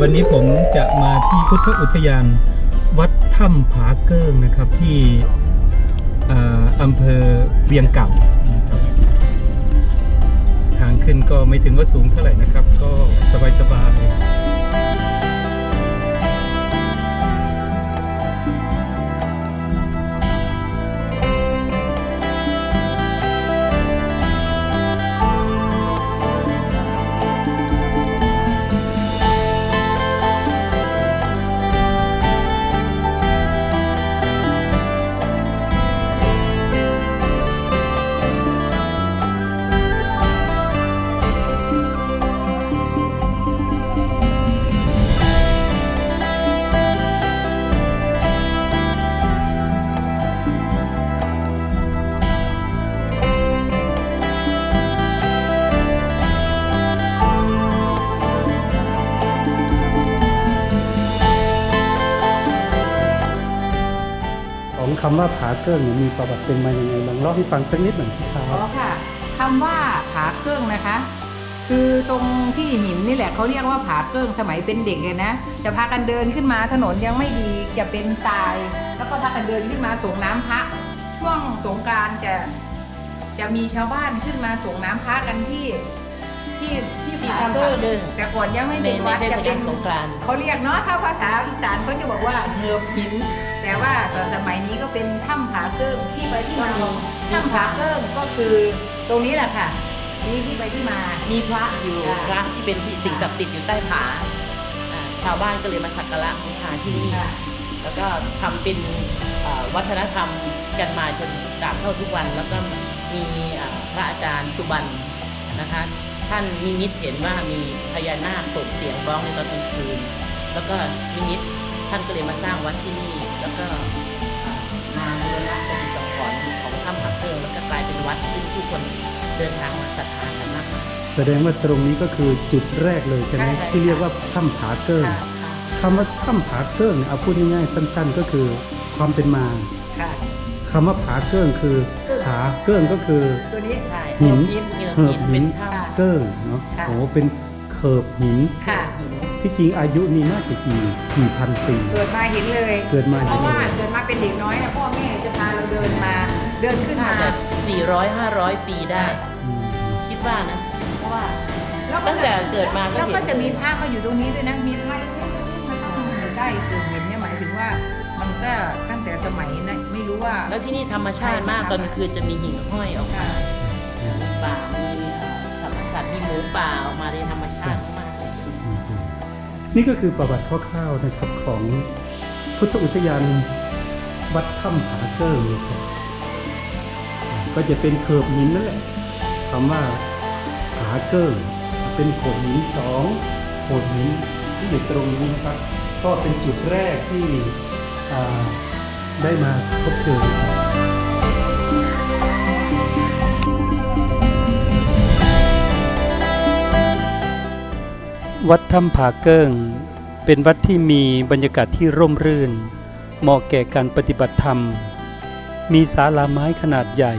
วันนี้ผมจะมาที่พุทธอุทยานวัดถ้ำผาเกิ้งนะครับที่อ่าอำเภอเวียงเก่าทางขึ้นก็ไม่ถึงว่าสูงเท่าไหร่นะครับ ก็สบายๆ ของคำว่าผาเกิ้งเนี่ยมีประวัติเป็นมาอย่างไงลองเล่าให้ฟังสักนิดหน่อยครัอ๋อค่ะคำว่าผาเกิ้งนะคะ คือตรงที่หินนี่แหละเขาเรียกว่าผาเกิ้งสมัยเป็นเด็กเลยนะ จะพากันเดินขึ้นมาถนนยังไม่ดีจะเป็นทราย แล้วก็พากันเดินขึ้นมาส่งน้ำพระช่วงสงกานต์จะจะมีชาวบ้านขึ้นมาส่งน้ำพระกันที่ ที่ที่ที่ผาทำเกิ้ผางเกิ้งแต่ก่อนยังไม่ในเป็นในวัดเทศจะเป็กานลสงกรานต์ เขาเรียกเนาะถ้าภาษาอีสานเขาจะบอกว่าเหือบหิน แต่ว่าต่อสมัยนี้ก็เป็นถ้ำผาเกิ้งที่ไปที่มาของถ้ำผาเกิ้งก็คือตรงนี้แหละค่ะนี่ที่ไปที่มา มีพระอยู่ค่ะพระที่เป็นสิ่งศักดิ์สิทธิ์อยู่ใต้ผาอ่าชาวบ้านก็เลยมาสักการะบูชาที่นี่ค่ะ แล้วก็ทำเป็นเอ่อวัฒนธรรมกันมาจนตราบเท่าทุกวัน แล้วก็มีเอ่อพระอาจารย์สุบรรณนะคะ ท่านนิมิตเห็นว่ามีพญานาคส่งเสียงร้องในตอนกลางคืน แล้วก็นิมิตท่านก็เลยมาสร้างวัดที่นี่ แล้วก็เอ่อมาบูรณะปฏิสังขรณ์ของถ้ำผักเกิงแล้วก็กลายเป็นวัดซึ่งผู้คนเดินทางมาศรัทธากันมากมายแสดงว่าตรงนี้ก็คือจุดแรกเลยใช่ไหมใช่ค่ะที่เรียกว่าถ้ำผาเกิ้งค่ะคำว่าถ้ำผาเกิ้งเนี่ยเอาพูดง่ายๆสั้น ๆ ก็คือความเป็นมาค่ะคำว่าผาเกิ้งคือผาเกิ้งก็คือตัวนี้ใช่หินหินหินเหิบหินเป็นถ้ค่ะ เกิ้งเนาะค่ะ โอ้เป็นเขิบหินำค่ะหินที่จริงอายุนี่น่าจะกี่กี่พันปี เกิดมาเห็นเลย เกิดมาเพเห็นราะเลว่ายเกิดมาเป็นเด็กน้อยนะพ่อแม่จะพาเราเดินมา เดินขึ้นน่ามาจะ400 500 ปีได้ อืมคิดว่านะ เพราะว่า ล้วก็ตั้งแต่เกิดมาก็แล้วเห็นก็จะมีพระมาอยู่ตรงนี้ด้วยนะ มีพระเล็กๆมาเข้ามาอยู่ใกล้คือหินเนี่ยหมายถึงว่ามันก็ตั้งแต่สมัยนะไม่รู้ว่า แล้วที่นี่ธรรมชาติมากตอนกลางคืนจะมีหิ่งห้อยออกมาค่ะมีป่ามีเอ่อสรรพูป่าออกมาในธรรมชาติมากเลยนี่ก็คือประวัติคร่าวๆนะครับของพุทธอุทยานวัดถ้ำผาเกิ้งนะครับก็จะเป็นเขิบหินนั่นแหละคำว่าผาเกิ้งเป็นโขดหินสองโขดหินที่อยู่ตรงนี้ครับ ก็เป็นจุดแรกที่ได้มาพบเจอ วัดถ้ำผาเกิ้ง เป็นวัดที่มีบรรยากาศที่ร่มรื่น เหมาะแก่การปฏิบัติธรรม มีศาลาไม้ขนาดใหญ่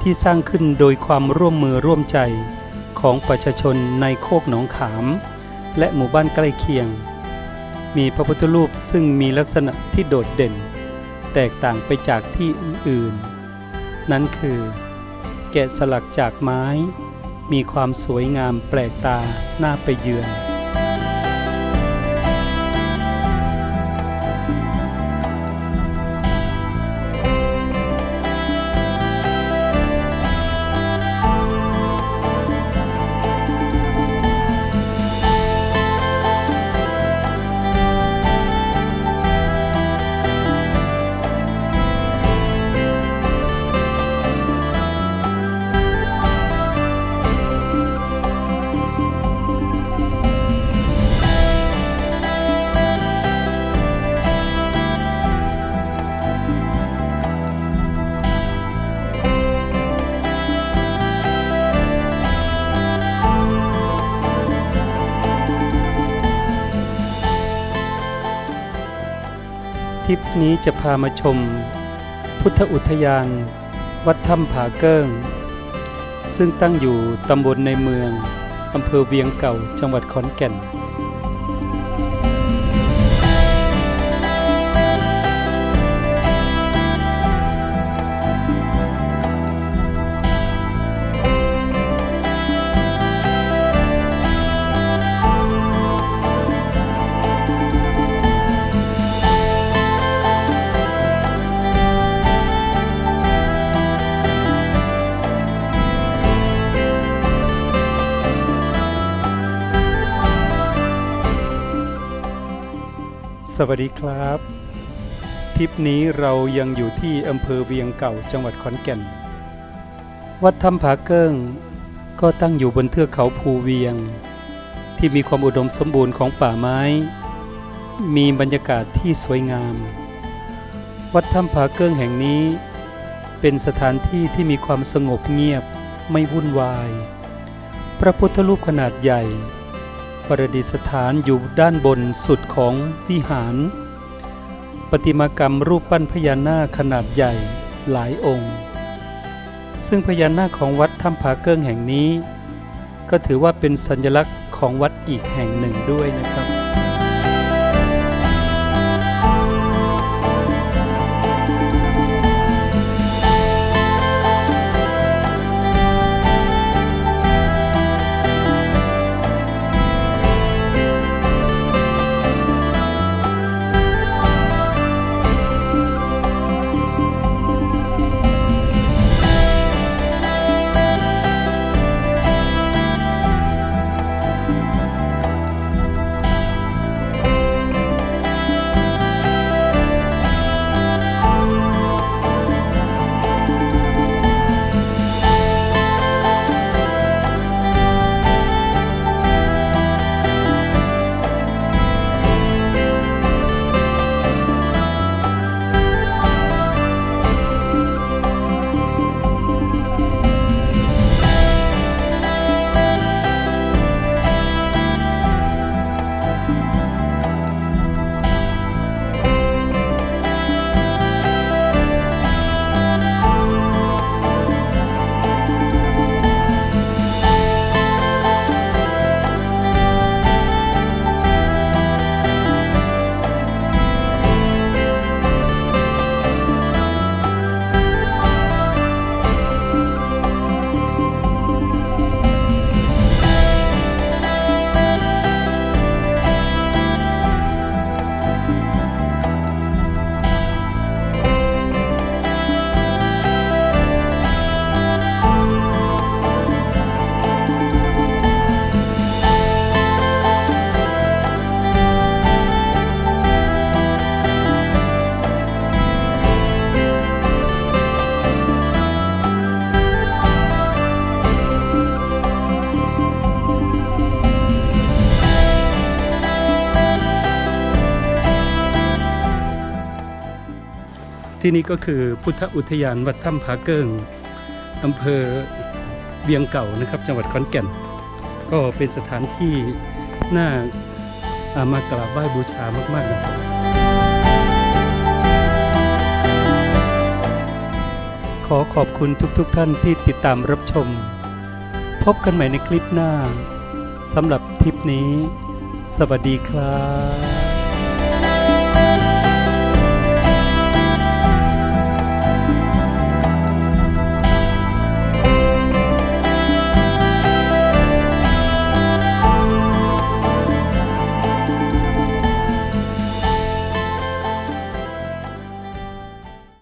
ที่สร้างขึ้นโดยความร่วมมือร่วมใจของประชาชนในโคกหนองขาม และหมู่บ้านใกล้เคียง มีพระพุทธรูปซึ่งมีลักษณะที่โดดเด่น แตกต่างไปจากที่อื่นๆนั่นคือ แกะสลักจากไม้ มีความสวยงามแปลกตาน่าไปเยือน ทริปนี้จะพามาชม พุทธอุทยาน วัดถ้ำผาเกิ้ง ซึ่งตั้งอยู่ตำบลในเมืองอำเภอเวียงเก่าจังหวัดขอนแก่น สวัสดีครับ ทริปนี้เรายังอยู่ที่อำเภอเวียงเก่าจังหวัดขอนแก่น วัดถ้ำผาเกิ้งก็ตั้งอยู่บนเทือกเขาภูเวียง ที่มีความอุดมสมบูรณ์ของป่าไม้ มีบรรยากาศที่สวยงาม วัดถ้ำผาเกิ้งแห่งนี้ เป็นสถานที่ที่มีความสงบเงียบไม่วุ่นวาย พระพุทธรูปขนาดใหญ่ ประดิษฐานอยู่ด้านบนสุดของวิหารประติมากรรมรูปปั้นพญานาคขนาดใหญ่หลายองค์ ซึ่งพญานาคของวัดถ้ำผาเกิ้งแห่งนี้ ก็ถือว่าเป็นสัญลักษณ์ของวัดอีกแห่งหนึ่งด้วยนะครับ ที่นี่ก็คือพุทธอุทยานวัดถ้ำผาเกิงอำเภอเวียงเก่านะครับ จังหวัดขอนแก่น ก็เป็นสถานที่น่าอ่ามากราบไหว้บูชามาก ๆ นะครับ ขอขอบคุณทุกๆทท่านที่ติดตามรับชม พบกันใหม่ในคลิปหน้าสำหรับทริปนี้ สวัสดีครับ